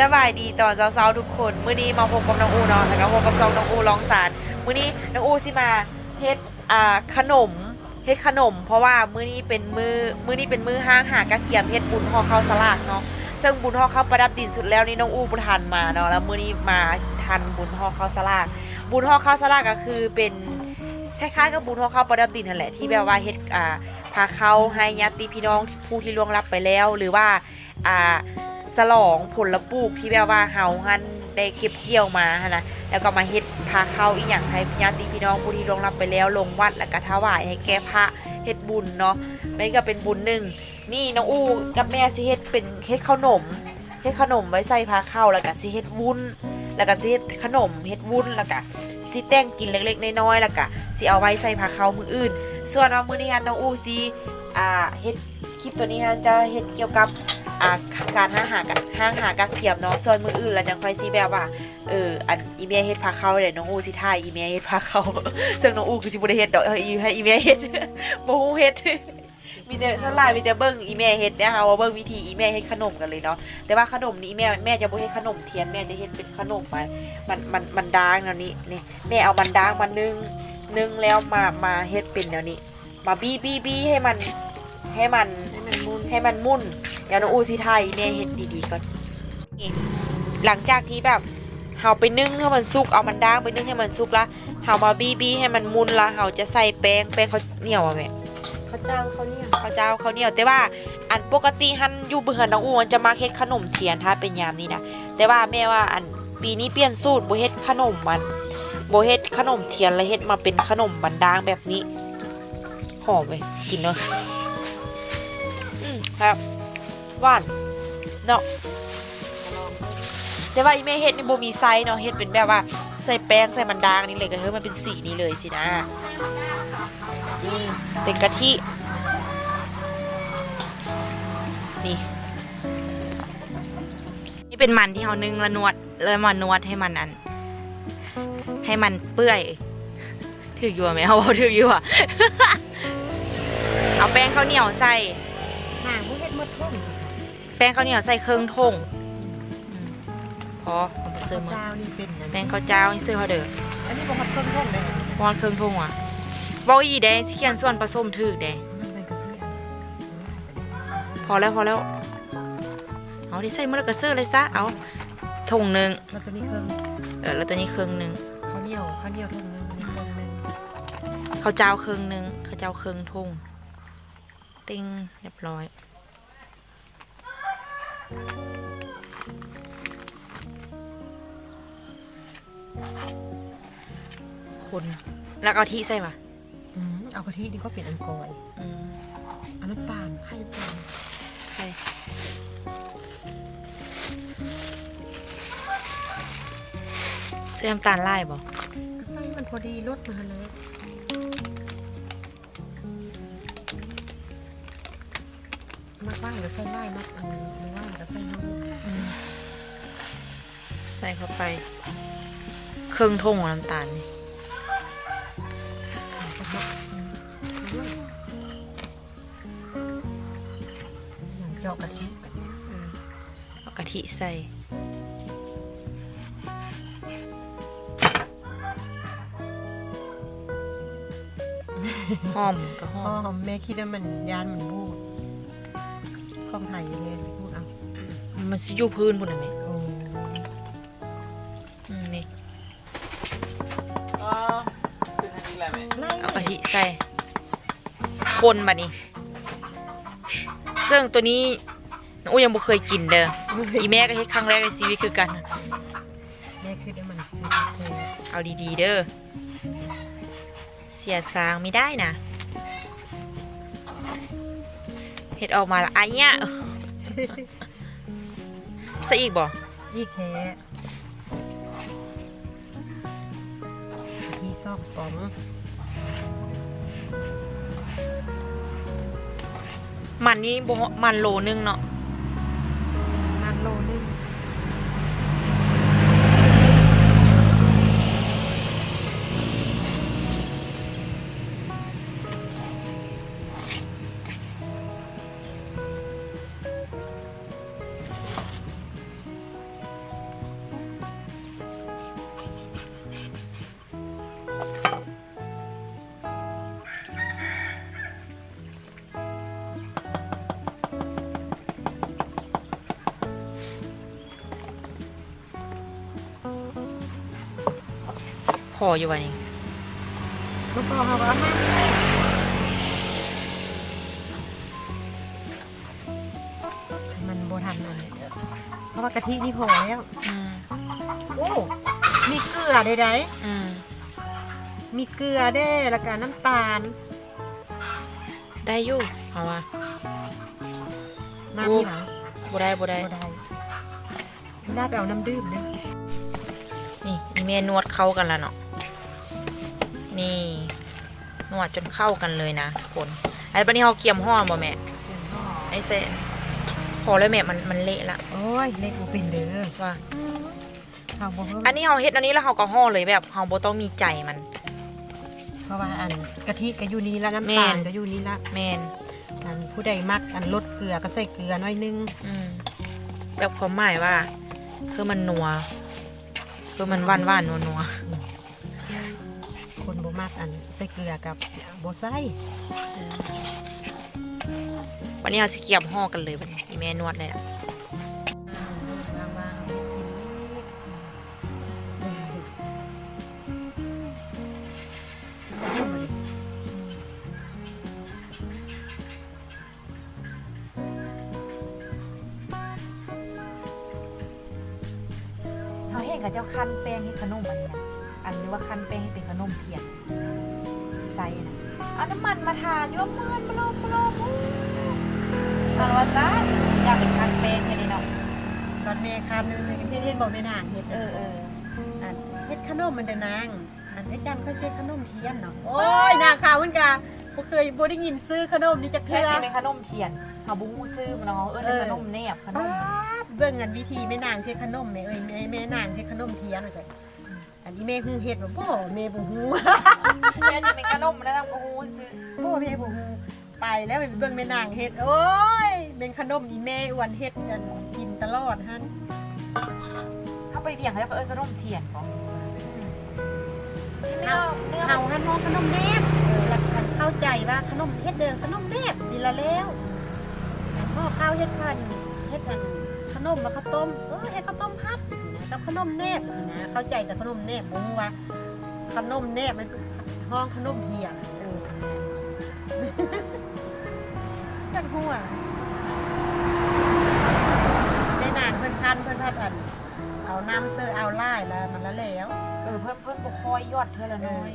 สบายดีตอนเช้าๆทุกคนมื้อนี้มาพบกับน้องอูเนาะแล้วก็พบกับซองน้องอูลองสารมื้อนี้น้องอูสิมาเฮ็ดอ่าขนมเฮ็ดขนม เพราะว่ามื้อนี้เป็นมือมื้อนี้เป็นมือห้างหากระเกียมเฮ็ดบุญห่อข้าวสลากเนาะซึ่งบุญห่อข้าวประดับดินสุดแล้วนี่น้องอูบ่ทันมาเนาะแล้วมื้อนี้มาทันบุญห่อข้าวสลากบุญห่อข้าวสลากก็คือเป็นคล้ายๆกับบุญห่อข้าวประดับดินนั่นแหละที่แบบว่าเฮ็ดอ่าพาเข้าให้ญาติพี่น้องผู้ที่ล่วงลับไปแล้ว หรือว่าอ่า สลองผลปลูกที่แบบว่าเฮาหันได้เก็บเกี่ยวมาหั้นะแล้วก็มาเฮ็ดพาเข้าอีหยังให้ญาติพี่น้องผู้ที่ลงรับไปแล้วลงวัดแล้วก็ถวายให้แก่พระเฮ็ดบุญเนาะมันก็เป็นบุญหนึ่งนี่น้องอู้กับแม่สิเฮ็ดเป็นเฮ็ดขนมเฮ็ดขนมไว้ใส่พาเข้าแล้วก็สิเฮ็ดวุ้น แล้วก็สิเฮ็ดขนมเฮ็ดวุ้นแล้วก็สิแต่งกินเล็กๆน้อยๆแล้วก็สิเอาไว้ใส่พาเข้ามืออื่น ส่วนว่ามื้อนี้ฮันน้องอู้สิอ่าเฮ็ดคลิปตัวนี้ฮันจะเฮ็ดเกี่ยวกับ อาการห้างหากัห้างหากระเทียมเนาะส่วนมืออื่นแล้วจังค่อยซีแบบว่าเอออันอีเมียเฮ็ดพาเข้าเลยน้องอูสิท่ายอีเมียเฮ็ดพาเข้าซึ่งน้องอูคือสิบ่ได้เฮ็ดดอกอีให้อีเมียเฮ็ดบ่ฮู้เฮ็ดมีแต่สลายมีแต่เบิ่งอีแม่เฮ็ดนะคะว่าเบิ่งวิธีอีแม่เฮ็ดขนมกันเลยเนาะแต่ว่าขนมนี้แม่แม่จะบ่เฮ็ดขนมเทียนแม่จะเฮ็ดเป็นขนมมันมันมันมันด่างแนวนี้นี่แม่เอามันด่างมานึ่งนึ่งแล้วมามาเฮ็ดเป็นแนวนี้ มาบี้บี้บี้ให้มันให้มัน มันมุนให้มันมุ่นเดี๋ยวน้องอูสิไทยแม่เห็ดดีๆก่อนนี่หลังจากที่แบบเฮาไปนึ่งให้มันสุกเอามันด่างไปนึ่งให้มันสุกละเฮามาบี้บี้ให้มันมุนละเฮาจะใส่แป้งแป้งเขาวเหนียวอะแม่ข้าวเจ้าเขาวเนี่ยข้าวเจ้าข้าวเหนียวแต่ว่าอันปกติหันอยู่เบื่อน้องอูมันจะมาเฮ็ดขนมเทียนถ้าเป็นยามนี้นะแต่ว่าแม่ว่าอันปีนี้เปลี่ยนสูตรบ่เฮ็ดขนมมันบ่เฮ็ดขนมเทียนแล้วเฮ็ดมาเป็นขนมบันดางแบบนี้หอมเว้ยกินเนาะอืม ครับหวานเนาะแต่ว่าอีเมเฮ็ดนี่บ่มีไซส์เนาะเฮ็ดเป็นแบบว่า ใส่แป้งใส่มันดางนี่เลยก็เฮ้ยมันเป็นสีนี้เลยสินะนี่เป็นกะทินี่ นี่เป็นมันที่เขานึ่งแล้วนวดแล้วมานวดให้มันอัน ให้มันเปื่อยถืออยู่ไหมเขาบอกถืออยู่อะเอาแป้งข้าวเหนียวใส่ ป้งข้าวเหนียวใส่เครื่องทงอืมพอเอาไปเสิข้าร์ฟวมือเจ้านี่เป็นนะแป้งข้าวเจ้าให้ซื้อเขาเด้ออันนี้บ่ฮอดเครื่องทุ่งเลยวอนเครื่องทงอะบอกอีแดงสิเขียนส่วนผสมถือแดงมันเป็นกระเสียพอแล้วพอแล้วเอาที่ใส่มือแล้วก็ซื้อเลยซะเอาทงหนึ่งแล้วตัวนี้เครื่องเออแล้วตัวนี้เครื่องหนึ่งข้าวเหนียวข้าวเหนียวทุ่งนึงอันนี้เครื่องนึงข้าวเจ้าเครื่องหนึ่งข้าวเจ้าเครื่องทงติ้งเรียบร้อย คนแล้วก็เอาที่ใส่ปะอืมเอากะทิดีก็เป็นอันกอยอืมเอาน้ำตาลไข่น้ำตาลใช่เสื้อน้ำตาลไล่บ่ก็ใส่มันพอดีลดมาเลย มักว่างก็ใส่ไล่มักอันนี้ไม่ว่างก็ใส่น้อยใส่เข้าไป เครื่องทงของน้ำตาลนี่ก็มักอืมอย่างเจาะกะทิแบบนี้เอากะทิใส่หอมก็หอ๋ออมแม่คิดว่ามันยานมันบู ดข้องไทยยังไงไปพูดเอามันสิอยู่พื้นพุ่นน่ะแม่โอ้อืมนี่อ๋อคือทางนี้แหละแม่ไล่เอากะทิใส่คนมานี่ซึ่งตัวนี้น้องอู้ยังบ่เคยกินเด้ออีแม่ก็เฮ็ดครั้งแรกในชีวิตคือกัน แม่คิดว่ามันเป็นเซลล์เอาดีๆเด้อเสียสางไม่ได้นะ เฮ็ดออกมาละอันเนี้ยใส่อีกบ่ยี่แค่ที่ซอกป๋องมันนี่บ่มันโลนึงเนาะ ออยู่วะนี่บ่พอเขาก็เอามามันโบทันอันนี้เพราะว่ากะทินี่พอแล้ว อืมโอ้ มีเกลือได้ไดอืมมีเกลือได้แล้วก็น้ำตาล ได้อยู่เอาว่า มาโอ้พี่หลังบ่ได้บ่ได้ บ่ได้ได้ไปเอาน้ำดื่มเด้อนี่อีเมนวดเข้ากันแล้วเนาะ นี่นวดจนเข้ากันเลยนะทุกคนไอ้ปานนี้เขาเกียมห่อบ่แม่ไอ้เซนพอเลยแม่มันมันเละละโอ้ยเล็กบ่เป็นเด้อว่าเขาบ่เพิ่มอันนี้เขาเฮ็ดอันนี้แล้วเขาก็ห่อเลยแบบเขาบ่ต้องมีใจมัน เพราะว่าอันกะทิก็อยู่นี่ละน้ำแม่ตาลนก็อยู่นี่ละแมนอันผู้ใดมักอันลดเกลือก็ใส่เกลือหน้อยนึงอืมแบบความหมายว่า คือมันนัวคือมันหวานหวานนัวนัวคน บ่มักอันใส่เกลือกับบ่ใส่ๆวันนี้เราสิเกียมห่อกันเลยบัดนี้อีแม่นวดเลยอะวางๆให้กินนี่เขาเห็นกับเจ้าคั้นแป้งให้ขนมอันเนี้ยอันนี้ว่าคั้นแป้งให้เป็นขนมเทียนาทาโยมมันมาลงมาลงเอาละว่าจ้าอยากเป็นคั้นแป้งให้นี่เนาะตอนแม่คำนึงเฮ็ดเฮ็ดบ่แม่นางเฮ็ดเออเอออันเฮ็ดขนมมันแต่นางอันไอ้จันค่อยเฮ็ดขนมเทียนเนาะโอ้ยนางขาวมันกะบ่เคยบ่ได้ยินซื้อขนมนี่จักแค่เทื่อนี้เป็นขนมเทียนเขาบุ้งซื้อมันเนาะเออเป็นขนมแนบขนป๊ามดเบิ่งอันวิธีแม่นางเฮ็ดขนมแม่เอ้ยแม่แม่นางเฮ็ดขนมเทียนว่าจังอันนี้แม่ฮู้เฮ็ดบ่บ่แม่บ่ฮู้เนี่ยจะเป็นขนมนะนะโอ้โหซื้อ บ่แม่บ่ฮู้ไปแล้วไปเบิ่งแม่นางเฮ็ดโอ้ยเป็นขนมอีแม่อ้วนเฮ็ดกันกินตลอดหั่นถ้าไปเบี่ยงเขาจะเอิ้นขนมเทียนก่อนชิ้นเนื้อเนื้อเฮาหั่นมองขนมแนบเออแล้วคันเข้าใจว่าขนมเฮ็ดเด้อขนมแนบสิละแล้วพ่อข้าวเฮ็ดพันเฮ็ดพันขนมแล้วข้าวต้มเออเฮ็ดข้าวต้มพัดสินะกับขนมแนบสินะเข้าใจแต่ขนมแนบบ่ฮู้ว่าขนมแนบมันคือห้องขนมเหี่ยเออ จักหัวแม่นางเพิ่นคันเพิ่นพัดอัน เอาน้ำเสื้อเอาไล่แล้วมันละแล้ว เออเพิ่มเพิ่มก็คอยยอดเท่าละน้อย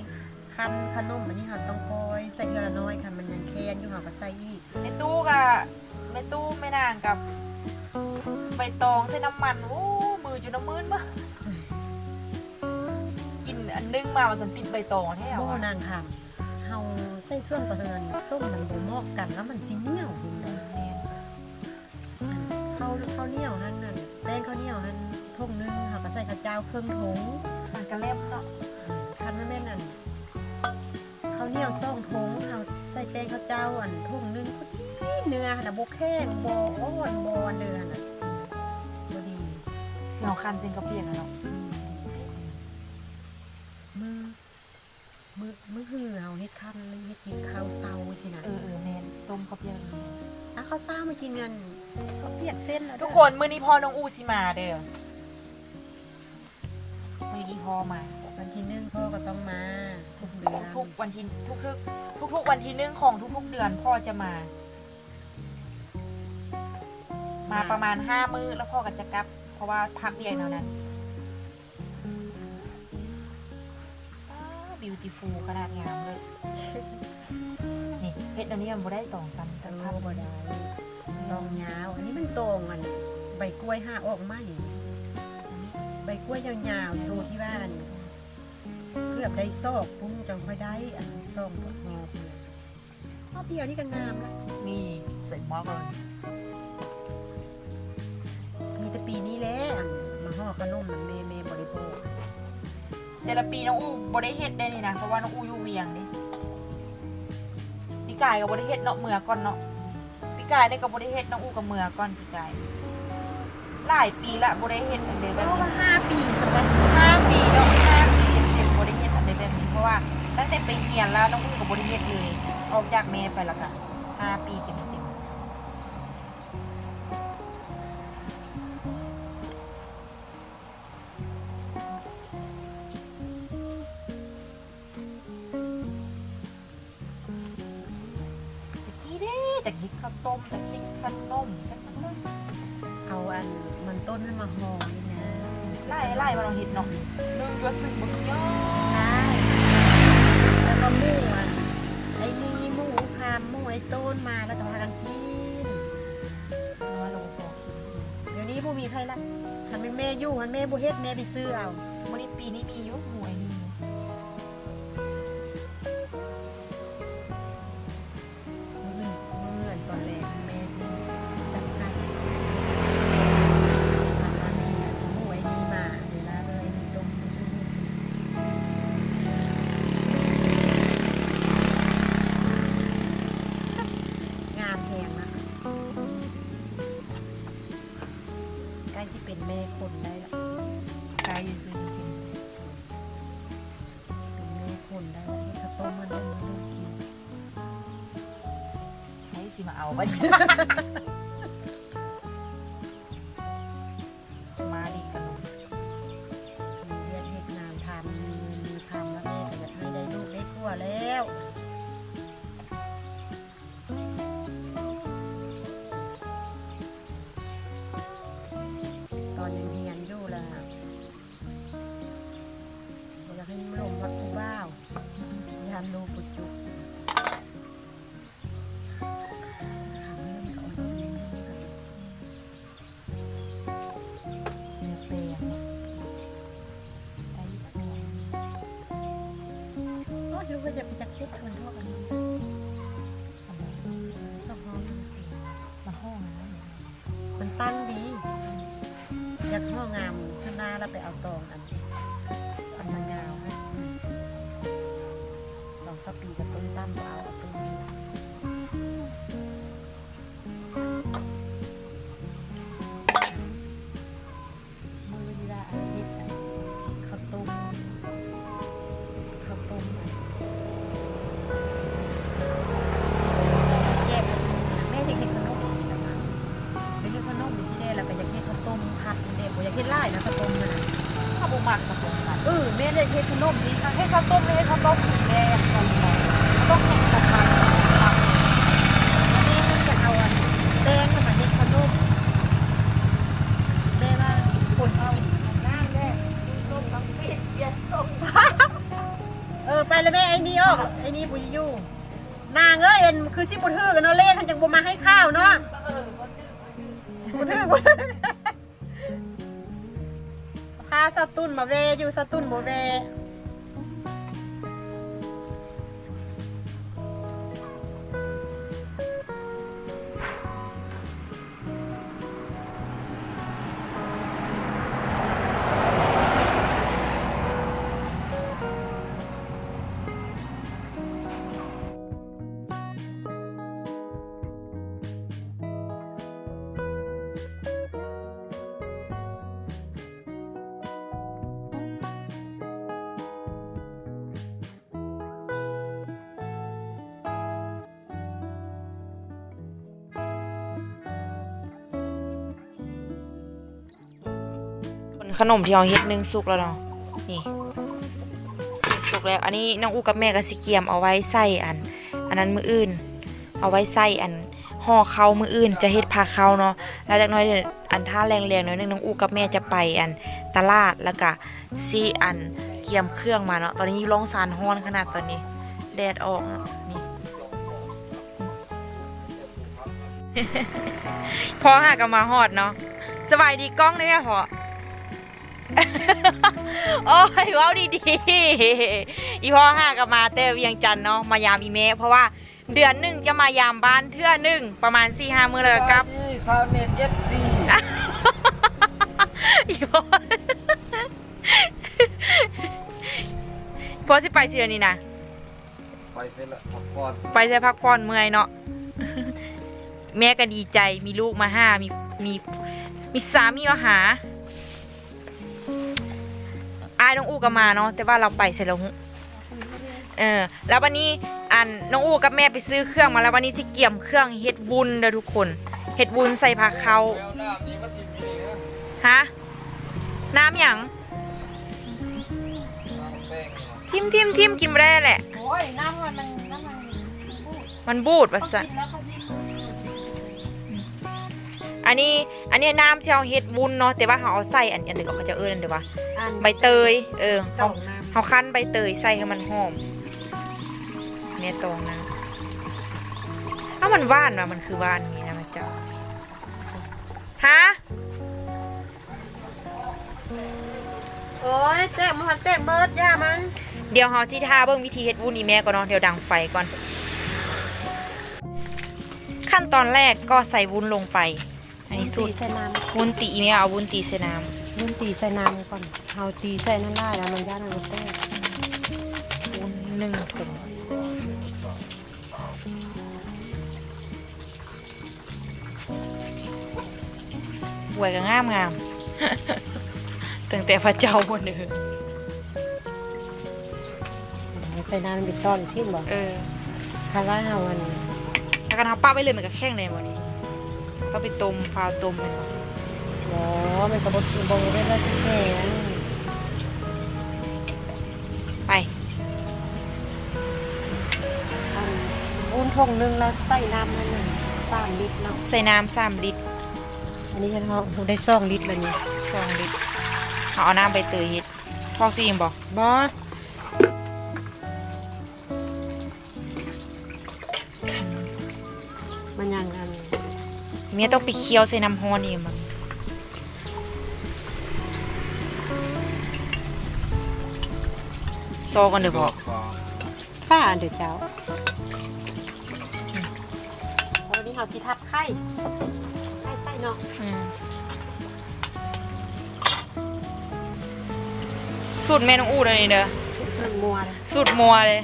คันขนมอันนี้ค่ะต้องคอยใส่เกลือน้อยค่ะมันยังแค้นอยู่ค่ะก็ใส่อีกในตู้กับในตู้ไม่นางกับใบตองใส่น้ำมันโอ้มือจุน้ำมืนปะกินอันนึงมามันสันติดใบตองแท้โอ้วะนางค่ะเฮาใส่ส่วนประเทือนส้มมันบ่เหมาะกันแล้วมันสิเหนียวจริงเลยข้าวข้าวเหนียวนั่นน่ะแป้งข้าวเหนียวนั่นทงหนึงค่ะก็ใส่ข้าวเจ้าเครื่องถุงมันกระเล่มเนาะคันแม่นแม่นั่นข้าวเหนียวซ่องถุงเฮาใส่แป้งข้าวเจ้าอันถุงหนึงพอดีเนื้อน่ะบ่แข็งบ่อ่อนบ่เดือนน่ะบ่ดีเราคันเส้นกระเปียกอะเนาะ มือมือหือเอาเฮ็ดคันเลยเฮ็ดกินข้าวเช้าสินะเออเออแมนต้มกระเปียกอะข้าวเช้ามากินกันข้าวเปียกเส้นแล้วทุกคนมื้อนี้พ่อน้องอูสิมาเด้อมื้อนี้พ่อมาวันที่หนึ่งพ่อก็ต้องมาทุกเดือนทุกๆวันที่ทุกๆทุกๆวันที่หนึ่งของทุกๆเดือนพ่อจะมา มาประมาณห้ามื้อแล้วพ่อก็จะกลับ เพราะว่าพักเรียนเท่านั้น บิวตี้ฟูขนาดงามเลย นี่เพชรอันนี้มันบ่ได้ตองซ้ำตะแต่โลภาพบ่ได้ลองยาว อันนี้มันตรงอันใบกล้วยห้าออกไหมใบกล้วยยาวๆโตที่บ้านเกือบได้ซอกปุ้งจังค่อยได้ อันซ่องงอกเนี่ยรอบเดียวนี่ก็งามแล้วนี่สวยมากเลยมีแต่ปีนี้แหละอันมาห่อขนมมันเมเมบริโภค แต่ละปีน้องอูบ่ได้เฮ็ดได้นี่นะเพราะว่าน้องอูอยู่เวียงนี่พี่กายก็บ่ได้เฮ็ดเนาะเมื่อก่อนเนาะพี่กายได้ก็บ่ได้เฮ็ดน้องอูกับเมื่อก่อนพี่กายหลายปีละบ่ได้เฮ็ดอันเดียวแบเพบราะว่านี้ห้าปีสำหรับห้าปีเนาะห้าปีเต็มๆบ่ได้เฮ็ดอันเดียวแบบนี้เพราะว่าตั้งแต่ไปเรียนแล้วน้องอูก็บ่ได้เฮ็ดเลยออกจากแม่ไปแล้วก็ห้าปีเต็ม มจากพริกขนมจากขนมเอาอันมันต้นให้มาห่อนี่นะไล่ไล่มาเราเห็ดเนาะนึ่งจัวซึ่งบนยอใช่แล้วก็หมูอะไอ้นี่หมูพามหมูไอ้ต้นมาแล้วก็พากันกินน้อยลงตัวเดี๋ยวนี้ผู้มีใครละหันเป็นแม่อยู่หันแม่บุเฮ็ดแม่ไปซื้อเอาวันนี้ปีนี้มีอยุหวย ใกล้ที่เป็นแม่คนได้ละไก่ซื้อกินเป็นแม่คนได้ละที่ข้าวต้มมันได้มาลูกกินให้สิมาเอาไปม นางเอ้ยเอ็นคือสิบุทือกันเนาะเล่ขันจังบุมาให้ข้าวเนาะบุทือบุทือพาสตุนมาเวอยู่สตุนบ่เว ขนมที่เราเฮ็ดนึ่งสุกแล้วเนาะนี่สุกแล้ว อันนี้น้องอูกับแม่ก็สิเกียมเอาไว้ใส่อัน อันนั้นมืออื่น เอาไว้ใส่อันห่อเขามืออื่นจะเฮ็ดพาข้าเนาะแล้วจากน้อยอันท่าแรงๆหน่อยหนึงน้องอูกับแม่จะไปอันตลาดแล้วก็ซีอันเกียมเครื่องมาเนาะตอนนี้อยู่ร้องสารฮ้อนขนาดตอนนี้ แดดออกนี่พอหากันมาฮอดเนาะสบายดีกล้องได้ไหมพอ โอ้ยเว้าดีๆ อีพ่อห้ากับมาแต่เวียงจันทน์เนาะมายามอีเมะเพราะว่าเดือนหนึ่งจะมายามบ้านเทื่อหนึ่งประมาณสี่ห้ามื้อแล้วก็กลับชาวเน็ตเอฟซีอีพ่อพ่อสิไปเชือนี่นะไปเสร็จแล้วพักผ่อนไปใช้พักผ่อนเมื่อยเนาะแม่ก็ดีใจมีลูกมาห้ามีมีมีสามีมาหา อายน้องอูก็มาเนาะแต่ว่าเราไปเสร็จแล้วหุเออแล้ววันนี้อันน้องอูกับแม่ไปซื้อเครื่องมาแล้ววันนี้สิเกี่ยมเครื่องเฮ็ดวุ้นเด้อทุกคนเฮ็ดวุ้นใส่ผักเขาแล้วน้ำนี้มาทิมมีนะฮะน้ำหยังน้ำแป้งเนี่ยทิมทิมทิมกินไม่ได้แหละโอ้ยน้ำมันมันน้ำมันพูดมันบูดว่าเขาสัน อันนี้อันนี้น้ำที่เราเฮ็ดวุ้นเนาะแต่ว่าเราเอาใส่อันอันหนึงเขาจะเอิ้นอันเดียวว่าอันใบเตย เออต้เขาองน้ำเขาคั้นใบเตยใส่ให้มันหอมเนี่ยตรงนะเอ้ามันหว่านว่ะมันคือหว่านอย่างนี้นะมันเจ้าฮะโอ้ยแตกมันแตกเบิดย่ามันเดี๋ยวเฮาสิทาเบิ่งวิธีเฮ็ดวุ้นอีแม่ก่อนเนาะเดี๋ยวดังไฟก่อน ขั้นตอนแรกก็ใส่วุ้นลงไป อันนี้สูตรใส่น้วุ้นตีอีแม่เอาวุ้นตีใส่น้ำนุ่นตีใส่น้ำก่อนเอาตีใส่นั่นได้แล้วมันย่ามันแตกำวุ้นหนึ่งถุงหวยก็งามงามตั้งแต่พระเจ้าคนเดิมใส่น้ำมันเป็นต้อนสิ้นบ่เออ คาร่าเอาอันแล้วก็ทำป้าไว้เลยมันก็แข็งเลยหม ดนี้ก็ไปต้มพาวต้มมันอ๋อมันกระบอกบงได้แล้วที่แข็งไปอันอุ้นทงหนึงแล้วใส่น้ำนั่นหนึ่งสามลิตรเนาะใส่น้ำสามลิตร อันนี้ฉันเอาได้สองลิตรแล้วเนี่ยสองลิตรเอาเอาน้ำใบเตยเฮ็ดทอกซีมบอกบอ เมียต้องไปเคี่ยวใส่น้ำฮ้อนอีกมั้งซอกันเดี๋ยวบอกป้าอันเดือดเจ้าวันนี้เขาสิทับไข่ไข่ใส่เนาะอืมสูตรแม่น้องอูเลยนี่เด้อซึ่งมัวนะสูตรมัวเลย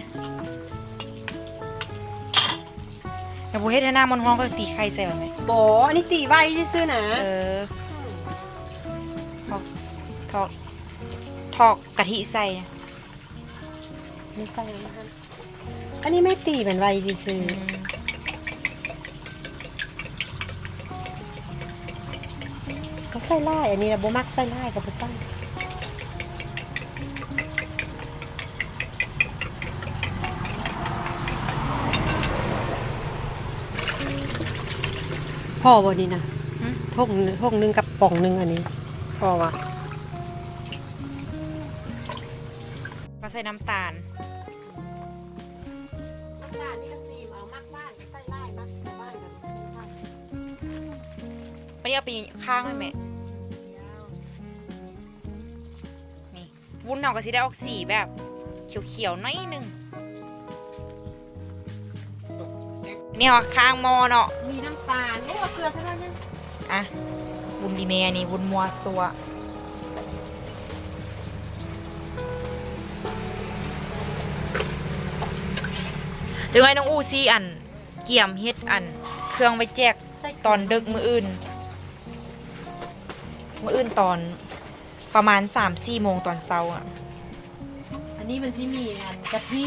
อย่าพูดให้ท่าหน้ามันฮ้อนก็ตีไข่ใส่แบบไหมโบอันนี้ตีไว้ซื่อๆนะเออทอกทอกทอกกะทิใส่นี่ใส่นะคะอันนี้ไม่ตีเป็นไว้ซื่ออืมๆเขาใส่ไล่อันนี้นะโบมักใส่ไล่กับโบใส่ พ่อบนนี้นะหึ ทงทงหนึ่งกับป่องหนึ่งอันนี้ พอวะมาใส่น้ำตาลน้ำตาลนี่ก็ซีมเอามากบ้านใส่ไล่มากบ้านแบบวันนี้เอาไปข้างไหมแม่ นี่ วุ้นเนาก็สิได้ออกสีแบบ เขียวๆหน้อยหนึงอันนี่เอาข้างหมอเนาะมีน้ำตา ลโอ้เอาเกลือใช่ไหมเนี่ยอะวุ้นดีเมอันนี้วุ้นมัวตัวจังไงน้องอูซี่อัน เกี่ยมเฮ็ดอัน เครื่องไปแจกใส่ตอนดึกมืออื่น มืออื่นตอนประมาณสามสี่โมงตอนเช้าอะ อันนี้มันที่มีอันกะทิ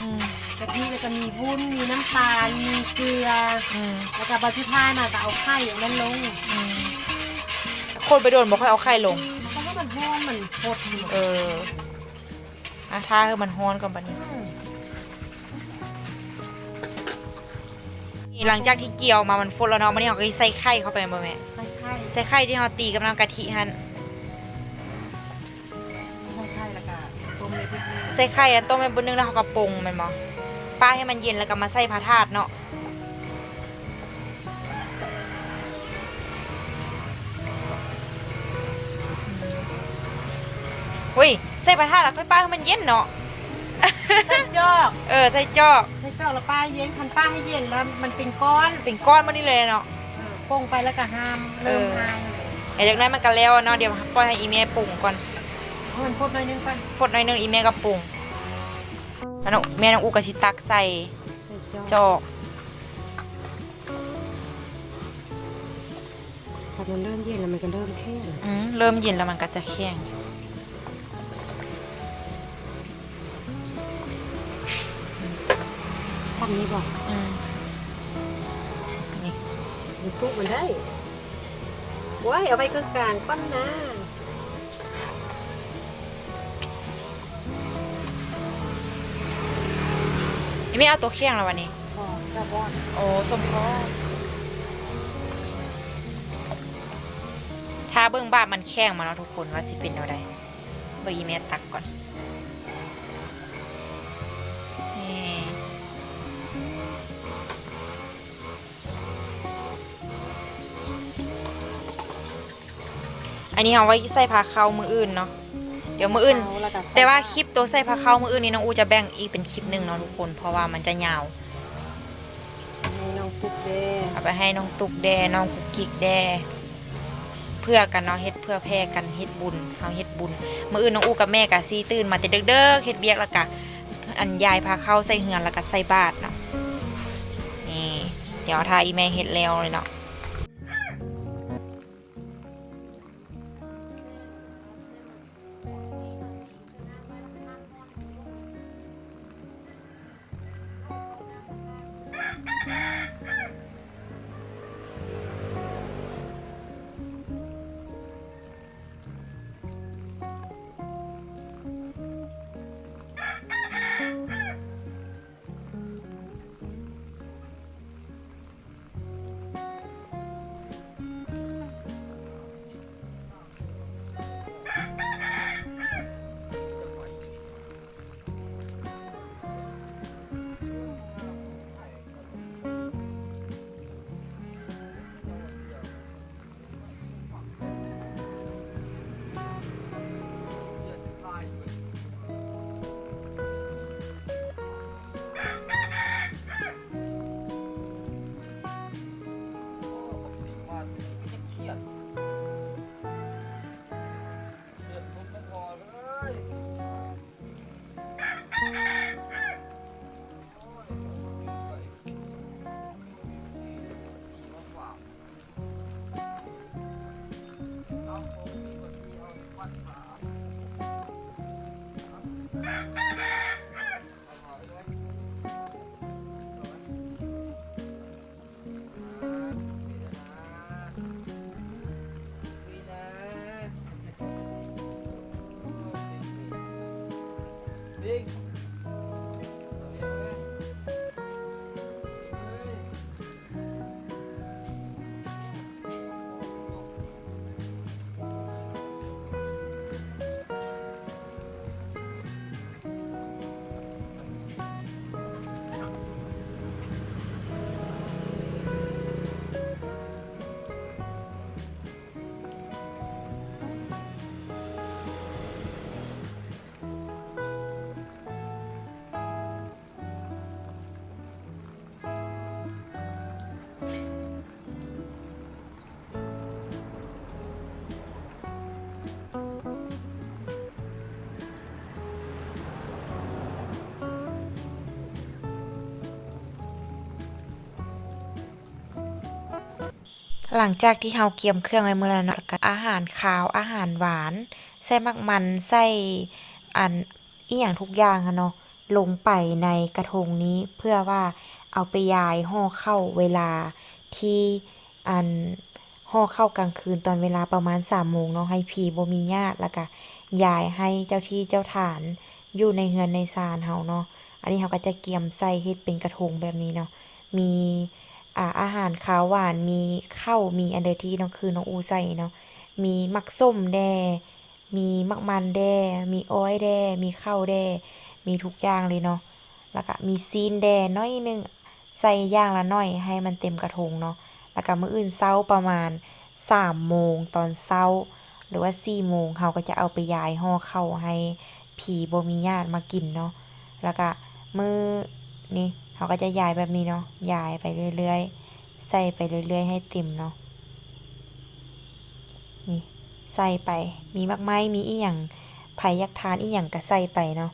อืม กะทิแล้วก็มีวุ้นมีน้ำตาลมีเกลืออืมแล้วก็บาจุท้ายมาก็เอาไข่อันนั้นลงอืมคนไปโดนบอกค่อยเอาไข่ลง เพราะว่ามันหอมมันโคตรดีเอออาถ้าคือมันฮ้อนก่อนบัดนี้ นี่หลังจากที่เกี่ยวมามันฟดแล้วเนาะมันนี่เราก็สิใส่ไข่เข้าไปบ่แม่ใส่ไข่ใส่ไข่ที่เราตีกับน้ำกะทิหั่นใส่ไข่แล้วก็ต้มเลยทีนึงใส่ไข่แล้วต้มไปบนนึงแล้วเราก็ปรุงมันบ่ ป้าให้มันเย็นแล้วก็มาใส่พาทาดเนาะอุ้ยใส่พาทาดแล้วค่อยป้าให้มันเย็นเนาะใส่จอกเออใส่จอกใส่จอกแล้วป้าเย็นคันป้าให้เย็นแล้วมันเป็นก้อนเป็นก้อนมานี่เลยเนาะเออโป่งไปแล้วก็ห้ามเริ่มเออห้ามแต่จากนั้นมันก็แล้วเนาะเดี๋ยวปล่อยให้อีเมลปรุงก่อนเพราะมันพดหน่อยนึงไปฟดหน่อยหนึงอีเมลก็ปรุง แล้วน้องแม่น้องอูก็สิตักใส่ใส่จอกจอกพอมันเริ่มเย็นแล้วมันก็เริ่มแห้งอืมเริ่มเย็นแล้วมันก็จะแข็งซ้ำนี้บอกอืมนี่มันปุ๊บมันได้ว้ายเอาไปกลางๆก้อนนะ อีเมลเอาตัวเคียงแล้ววันนี้พอกระวอนโอ้สมพอถ้าเบิ่งบ้านมันแข้งมาเนาะทุกคนว่าสิเป็นเอาใดเบิ่งอีเมลตักก่อนนี่อันนี้เอาไว้ใส่ผ้าเข้ามืออื่นเนาะ เดี๋ยวมืออื่นเแล้วก็ใส่แต่ว่าคลิปตัวใส่ผ้าเข้ามืออื่นนี้น้องอูจะแบ่งอีกเป็นคลิปหนึ่งเนาะทุกคน เพราะว่ามันจะยาวให้น้องปุ๊กเด้เอาไปให้น้องตุกแดน้องกุกกิกแดเพื่อกันเนาะเฮ็ดเพื่อแพร่กันเฮ็ดบุญเอาเฮ็ดบุญมื้ออื่นน้องอูกับแม่กะซีตื่นมาแต่เด้อๆเฮ็ดเบียกแล้วกะอันยายพาเข้าใส่เฮือนแล้วก็ใส่บาตรเนาะนี่เดี๋ยวทาอีแม่เฮ็ดแล้วเลยเนาะ หลังจากที่เฮาเกียมเครื่องไว้เมื่อแล้วเนาะก็อาหารขาวอาหารหวานใส่มักมันใส่อันอีหยังทุกอย่างอะเนาะลงไปในกระทงนี้เพื่อว่าเอาไปยายห่อเข้าเวลาที่อันห่อเข้ากลางคืนตอนเวลาประมาณสามโมงเนาะให้ผีบ่มีญาติแล้วก็ยายให้เจ้าที่เจ้าฐานอยู่ในเฮือนในศาลเฮาเนาะอันนี้เฮาก็จะเกียมใส่เฮ็ดเป็นกระทงแบบนี้เนาะมี อ่าอาหารขาวหวานมีข้าวมีอันเดอร์ที่เนาะคือน้องอูใส่เนาะมีมักส้มแด มีมักมันแด มีอ้อยแด มีข้าวแด มีทุกอย่างเลยเนาะแล้วก็มีซีนแดน้อยหนึงใส่ย่างละน่อยให้มันเต็มกระทงเนาะแล้วก็มื้ออื่นเช้าประมาณสามโมงตอนเช้า หรือว่าสี่โมงเขาก็จะเอาไปยายห่อเข้าวให้ผีบ่มีญาติมากินเนาะแล้วก็มือนี่ เขาก็จะยายแบบนี้เนาะยายไปเรื่อยๆ ใส่ไปเรื่อยๆ ให้เต็มเนาะนี่ใส่ไปมีมากไม้มีอีหยังไผยักทานอีหยังก็ใส่ไปเนาะ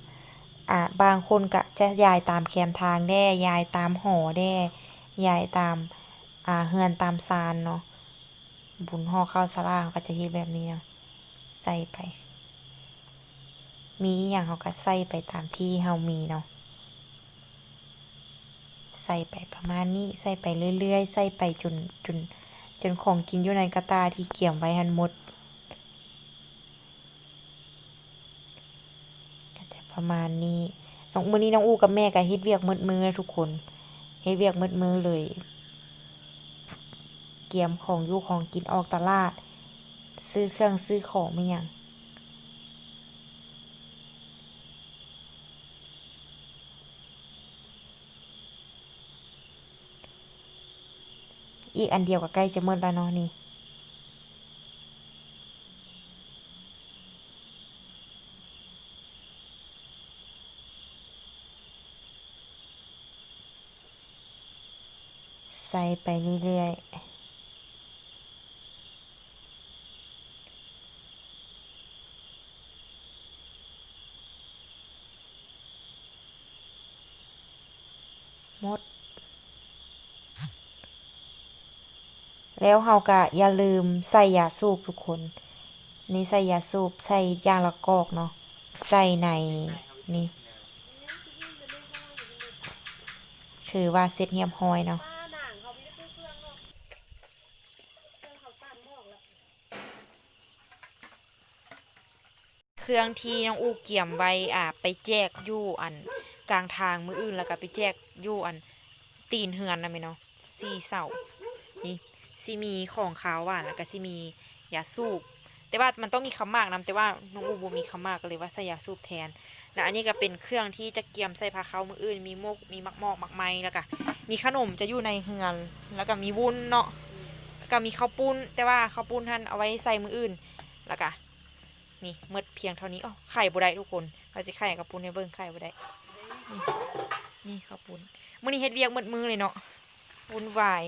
อ่าบางคนก็จะยายตามแคมทางแด้ยายตามหอแด้ยายตามอ่าเฮือนตามซานเนาะบุญห่อข้าวสลาเขาก็จะเฮ็ดแบบนี้เนาะใส่ไป มีอีหยังเขาก็ใส่ไปตามที่เฮามีเนาะ ใส่ไปประมาณนี้ ใส่ไปเรื่อย ๆ ใส่ไปจนจนจนของกินอยู่ในกระตาที่เกี่ยมไว้หันหมดก็จะประมาณนี้น้องมือนี้น้องอูกับแม่ก็เฮ็ดเวียกมืดมือทุกคนเฮ็ดเวียกมืดมือเลย เกี่ยมของอยู่ของกินออกตลาด ซื้อเครื่องซื้อของไม่ยัง อีกอันเดียวก็ใกล้จะหมดแล้วเนาะนี่ใส่ไปเรื่อยๆหมด แล้วเฮาก็อย่าลืมใส่ยาสูบทุกคน นี่ใส่ยาสูบใส่ยางละกอกเนาะใส่ในนี่คือว่าเซ็ตเงียบหอยเนาะเครื่องที่น้องอูเกี่ยมไว้อ่าไปแจกยู่อันกลางทางมืออื่นแล้วก็ไปแจกยู่อันตีนเฮือนนะแม่เนาะสี่เสานี่ สิมีของขาวหวานแล้วก็สิมียาสูบแต่ว่ามันต้องมีคำมากนำแต่ว่าน้องอูบ่มีคำมากก็เลยว่าใส่ยาสูบแทนแล้วอันนี้ก็เป็นเครื่องที่จะเกี่ยมใส่ผ้าเขาวมืออื่นมีมกมีมักมอกมักไม้แล้วก็มีขนมจะอยู่ในเฮือนแล้วก็มีวุ้นเนาะแล้วก็มีข้าวปุ้น แต่ว่าข้าวปุ้นท่านเอาไว้ใส่มืออื่นแล้วก็นี่เมื่อเพียงเท่านี้อ๋อไข่บุได้ทุกคนเราจะไข่กับปุ้นในเบิ้งไข่บุได้นี่นี่ข้าวปุ้นมื้อนี้เฮ็ดเวียกหมดมือเลยเนาะ ปุ้นวาย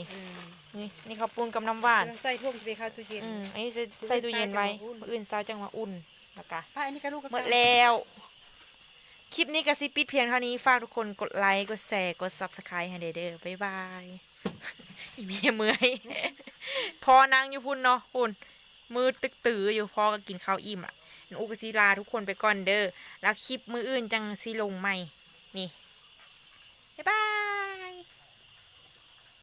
นี่นี่ข้าวปุ้นกับน้ำหวานใส่ทุ่มไปเข้าตู้เย็น อืมอันนี้ใส่ตู้เย็นไว้มื้ออื่นเช้าจังมาอุ่นแล้วก็ป้าอันนี้ก็ลูกก็หมดแล้ว คลิปนี้ก็สิปิดเพียงเท่านี้ ฝากทุกคนกดไลค์ กดแชร์ กด Subscribe ให้เด้อเด้อบ๊ายบาย อีเมียเมื่อย พอนั่งอยู่พุ่นเนาะพุ่นมือตึกตืออยู่พอก็กินข้าวอิ่มอะอุกสิลาทุกคนไปก่อนเด้อ แล้วคลิปมืออื่นจังสิลงใหม่ นี่